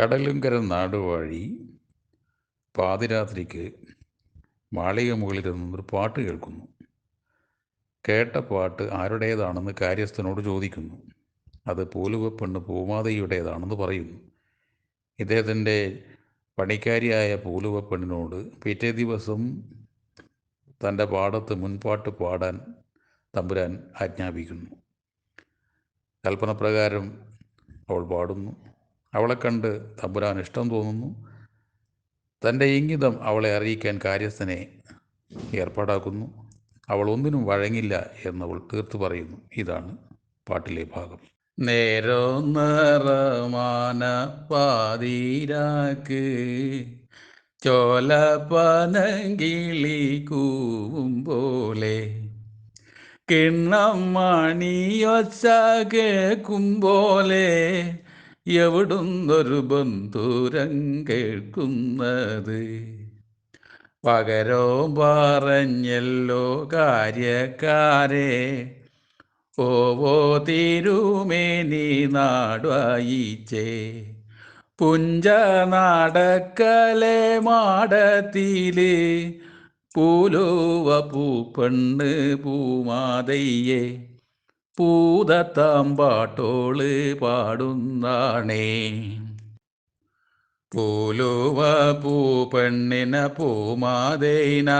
കടലുങ്കര നാടുവാഴി പാതിരാത്രിക്ക് മാളിക മുകളിൽ നിന്നൊരു പാട്ട് കേൾക്കുന്നു. കേട്ട പാട്ട് ആരുടേതാണെന്ന് കാര്യസ്ഥനോട് ചോദിക്കുന്നു. അത് പൂലുവപ്പെണ്ണ് പൂമാതയുടേതാണെന്ന് പറയുന്നു. ഇദ്ദേഹത്തിന്റെ പണിക്കാരിയായ പൂലുവപ്പെണ്ണിനോട് പിറ്റേ ദിവസം തന്റെ പാടത്ത് മുൻപാട്ട് പാടാൻ തമ്പുരാൻ ആജ്ഞാപിക്കുന്നു. കൽപ്പനപ്രകാരം അവൾ പാടുന്നു. അവളെ കണ്ട് തമ്പുരാൻ ഇഷ്ടം തോന്നുന്നു. തന്റെ ഇംഗിതം അവളെ അറിയിക്കാൻ കാര്യസ്ഥനെ ഏർപ്പാടാക്കുന്നു. അവൾ ഒന്നിനും വഴങ്ങില്ല എന്നവൾ തീർത്തു പറയുന്നു. ഇതാണ് പാട്ടിലെ ഭാഗം. നേരോ നിറമാന പാതിരാക്ക് ചോല പനങ്കിളി കൂവും പോലെ. കിണ്ണം മണിയൊച്ച കേൾക്കും പോലെ. എവിടുന്നൊരു ബന്ധുരം കേൾക്കുന്നത്? പകരോ പറഞ്ഞല്ലോ കാര്യക്കാരെ. ഓവോ തിരുമേനി നാടായിച്ചേ പുഞ്ച നാടക്കലെ മാടത്തിൽ പൂലോവ പൂപ്പെണ്ണ് പൂമാതയ്യേ. പൂതത്താമ്പാട്ടോൾ പാടുന്നാണേ. പൂലുവ പൂപ്പെണ്ണിന പൂമാതേന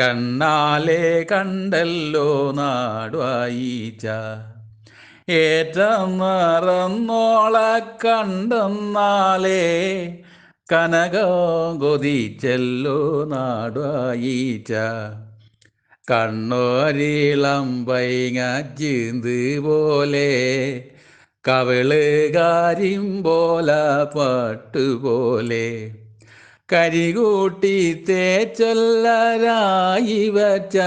കണ്ണാലെ കണ്ടല്ലോ നാടുവായിച്ച. ഏറ്റം നിറന്നോള കണ്ടെന്നാലേ കനകം കൊതിച്ചല്ലോ നാടുവായിച്ച. കണ്ണോരിളം പൈങ്ങീന്ത് പോലെ കവിൾ പോല പാട്ടുപോലെ കരികൂട്ടി തേച്ചൊല്ലരായി വച്ച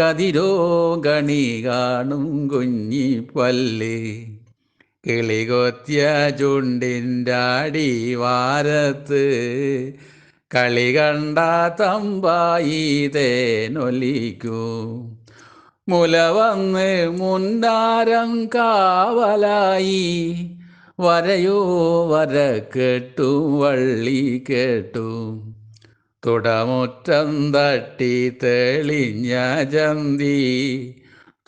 കതിരോ ഗണി കാണും കുഞ്ഞിപ്പല്ല്. കിളികൊത്തിയ ചുണ്ടിന്റെ അടിവാരത്ത് കളി കണ്ട തമ്പായി തേനൊലിക്കും മുല വന്ന് മുന്നാരം കാവലായി. വരയോ വര കേട്ടു വള്ളി കേട്ടു. തുടമുറ്റം തട്ടി തെളിഞ്ഞ ചന്തി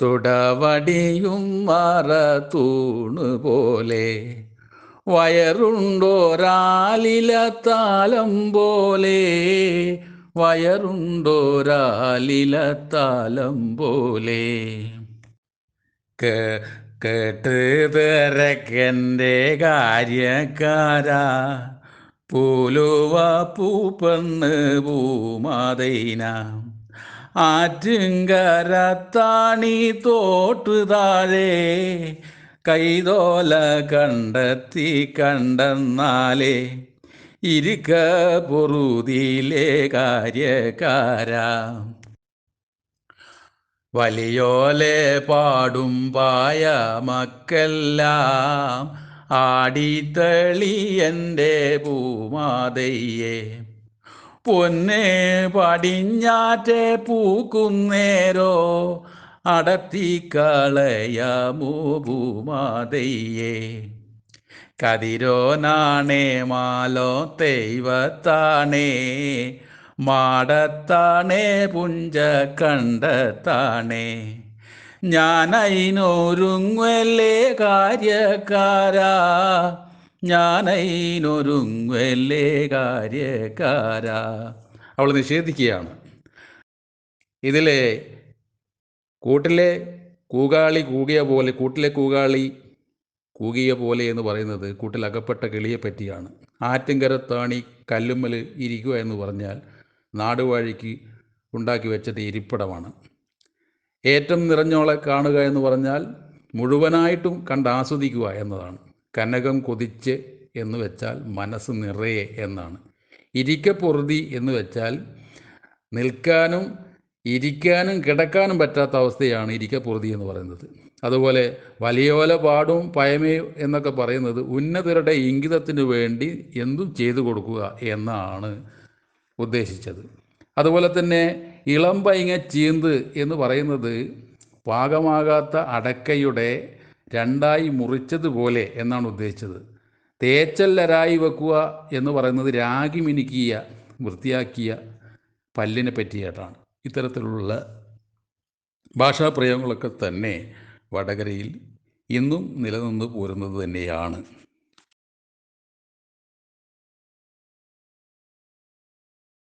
തുടവടിയും മറ തൂണ് പോലെ വയറുണ്ടോരാലിലത്താലം പോലെ? വയറുണ്ടോരാലിലത്താലം പോലെ? കേട്ട് തിരക്കെന്റെ കാര്യക്കാരാ. പൂലുവ പൂപ്പെണ്ണ് പൂമാതൈന. ആറ്റുങ്കരത്താണി തോട്ടു താഴെ. കൈതോല കണ്ടെത്തി കണ്ടെന്നാലേ ഇരിക്ക പൊറുതിയിലെ കാര്യക്കാരാ. വലിയോലെ പാടും പായ മക്കെല്ലാം ആടിത്തളി എന്റെ പൂമാതയ്യേ. പൊന്നെ പടിഞ്ഞാറ്റെ പൂക്കുന്നേരോ അടത്തിക്കളയാമോ ഭൂമാതയ്യേ കതിരോനാണേ മാലോ ദൈവത്താണേ. മാടത്താണേ പുഞ്ച കണ്ടത്താണേ ഞാനയിനൊരുങ്ങല്ലേ കാര്യക്കാരാ. ഞാനയിനൊരുങ്ങല്ലേ കാര്യക്കാരാ. അവൾ നിഷേധിക്കുകയാണ്. ഇതിലെ കൂട്ടിലെ കൂകാളി കൂകിയ പോലെ കൂട്ടിലെ കൂകാളി കൂകിയ പോലെ എന്ന് പറയുന്നത് കൂട്ടിലകപ്പെട്ട കിളിയെ പറ്റിയാണ്. ആറ്റിങ്കരത്താണി കല്ലുമ്മൽ ഇരിക്കുക എന്ന് പറഞ്ഞാൽ നാടുവാഴിക്ക് ഉണ്ടാക്കി വെച്ചത് ഇരിപ്പിടമാണ്. ഏറ്റം നിറഞ്ഞോളെ കാണുക എന്ന് പറഞ്ഞാൽ മുഴുവനായിട്ടും കണ്ട് ആസ്വദിക്കുക എന്നതാണ്. കനകം കൊതിച്ച് എന്ന് വെച്ചാൽ മനസ്സ് നിറയെ എന്നാണ്. ഇരിക്കപ്പൊറുതി എന്ന് വെച്ചാൽ നിൽക്കാനും ഇരിക്കാനും കിടക്കാനും പറ്റാത്ത അവസ്ഥയാണ് ഇരിക്കപ്പുറതി എന്ന് പറയുന്നത്. അതുപോലെ വലിയോല പാടും പയമേ എന്നൊക്കെ പറയുന്നത് ഉന്നതരുടെ ഇംഗിതത്തിന് വേണ്ടി എന്തും ചെയ്തു കൊടുക്കുക എന്നാണ് ഉദ്ദേശിച്ചത്. അതുപോലെ തന്നെ ഇളം പൈങ്ങ ചീന്ത് എന്ന് പറയുന്നത് പാകമാകാത്ത അടക്കയുടെ രണ്ടായി മുറിച്ചതുപോലെ എന്നാണ് ഉദ്ദേശിച്ചത്. തേച്ചല്ലരായി വെക്കുക എന്ന് പറയുന്നത് രാഗി മിനുക്കിയ വൃത്തിയാക്കിയ പല്ലിനെ പറ്റിയിട്ടാണ് ഇത്തരത്തിലുള്ള ഭാഷാപ്രയോഗങ്ങളൊക്കെ തന്നെ വടകരയിൽ ഇന്നും നിലനിന്ന് പോരുന്നത് തന്നെയാണ്.